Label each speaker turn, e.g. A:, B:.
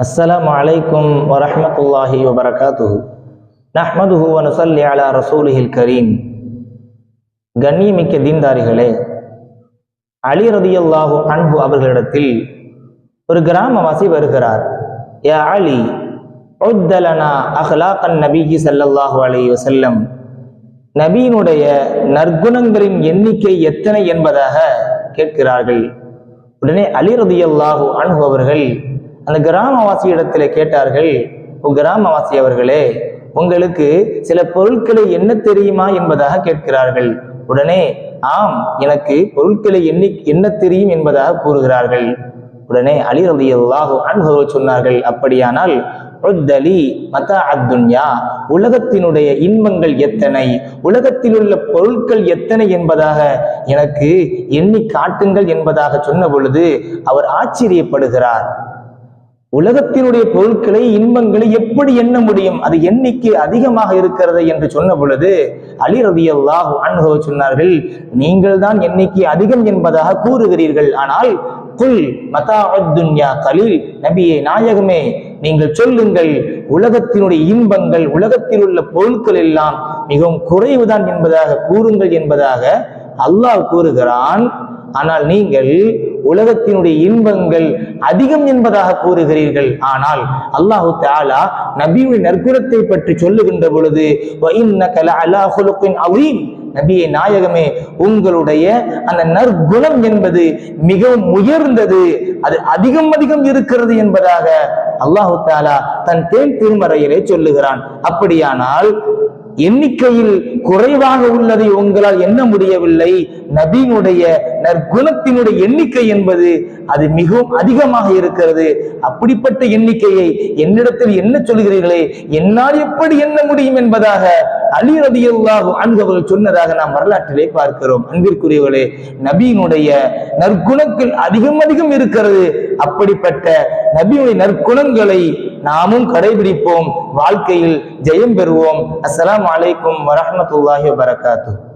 A: السلام عليكم ورحمة الله وبركاته نحمده ونصلي على رسوله الكريم கண்ணியமிக்க தீன்தாரிகளே அலி ரதியல்லாஹு அன்ஹு அவர்களிடத்தில் ஒரு கிராமவாசி வருகிறார் யா அலி உத்தலனா அஹ்லாக்கன் நபிஜி ஸல்லல்லாஹு அலைஹி வஸல்லம் நபியினுடைய நற்குணங்களின் எண்ணிக்கை எத்தனை என்பதாக கேட்கிறார்கள் உடனே அலி ரதியல்லாஹு அன்ஹு அவர்கள் அந்த கிராமவாசி இடத்துல கேட்டார்கள் உன் கிராமவாசி அவர்களே உங்களுக்கு சில பொருட்களை என்ன தெரியுமா? என்பதாக கேட்கிறார்கள். உடனே ஆம் எனக்கு பொருட்களை எண்ணி என்ன தெரியும்? என்பதாக கூறுகிறார்கள். உடனே அலி ரலியல்லாஹு அல்லாஹு அவர்கள் சொன்னார்கள் அப்படியானால் உத்தலி மதா அத்துன்யா உலகத்தினுடைய இன்பங்கள் எத்தனை? உலகத்தில் உள்ள பொருட்கள் எத்தனை என்பதாக எனக்கு எண்ணி காட்டுங்கள் என்பதாக சொன்ன பொழுது அவர் ஆச்சரியப்படுகிறார். உலகத்தினுடைய பொருட்களை இன்பங்களை எப்படி எண்ண முடியும்? அது எண்ணிக்கை அதிகமாக இருக்கிறது என்று சொன்ன பொழுது அலி ரதியல்லாஹு அன்ஹு சொன்னார்கள் நீங்கள் தான் எண்ணிக்கை அதிகம் என்பதாக கூறுகிறீர்கள். ஆனால் குல் மதா துன்யா கலீல் நபியே நாயகமே நீங்கள் சொல்லுங்கள் உலகத்தினுடைய இன்பங்கள் உலகத்தில் உள்ள பொருட்கள் எல்லாம் மிகவும் குறைவுதான் என்பதாக கூறுங்கள் என்பதாக அல்லாஹ் கூறுகிறான். ஆனால் நீங்கள் உலகத்தினுடைய இன்பங்கள் அதிகம் என்பதாக கூறுகிறீர்கள். ஆனால் அல்லாஹு தாலா நபியுடைய நற்குணத்தை பற்றி சொல்லுகின்ற பொழுது நபியை நாயகமே உங்களுடைய அந்த நற்குணம் என்பது மிகவும் உயர்ந்தது அது அதிகம் அதிகம் இருக்கிறது என்பதாக அல்லாஹு தாலா தன் தேன் திருமறையிலே சொல்லுகிறான். அப்படியானால் எண்ணிக்கையில் குறைவாக உள்ளதை உங்களால் எண்ண முடியவில்லை. நபியினுடைய நற்குணத்தினுடைய எண்ணிக்கை என்பது அது மிகவும் அதிகமாக இருக்கிறது. அப்படிப்பட்ட எண்ணிக்கையை என்னிடத்தில் என்ன சொல்கிறீர்களே? என்னால் எப்படி எண்ண முடியும் என்பதாக அலி ரதியுல்லாஹு அன்பவர்கள் சொன்னதாக நாம் வரலாற்றிலே பார்க்கிறோம். அன்பிற்குரியவர்களே நபியினுடைய நற்குணத்தில் அதிகம் அதிகம் இருக்கிறது. அப்படிப்பட்ட நபியுடைய நற்குணங்களை நாமும் கடைபிடிப்போம். வாழ்க்கையில் ஜெயம் பெறுவோம். அஸ்லாம் வலைக்கும் வரமத்துல்லாஹி வபரகாத்துஹு.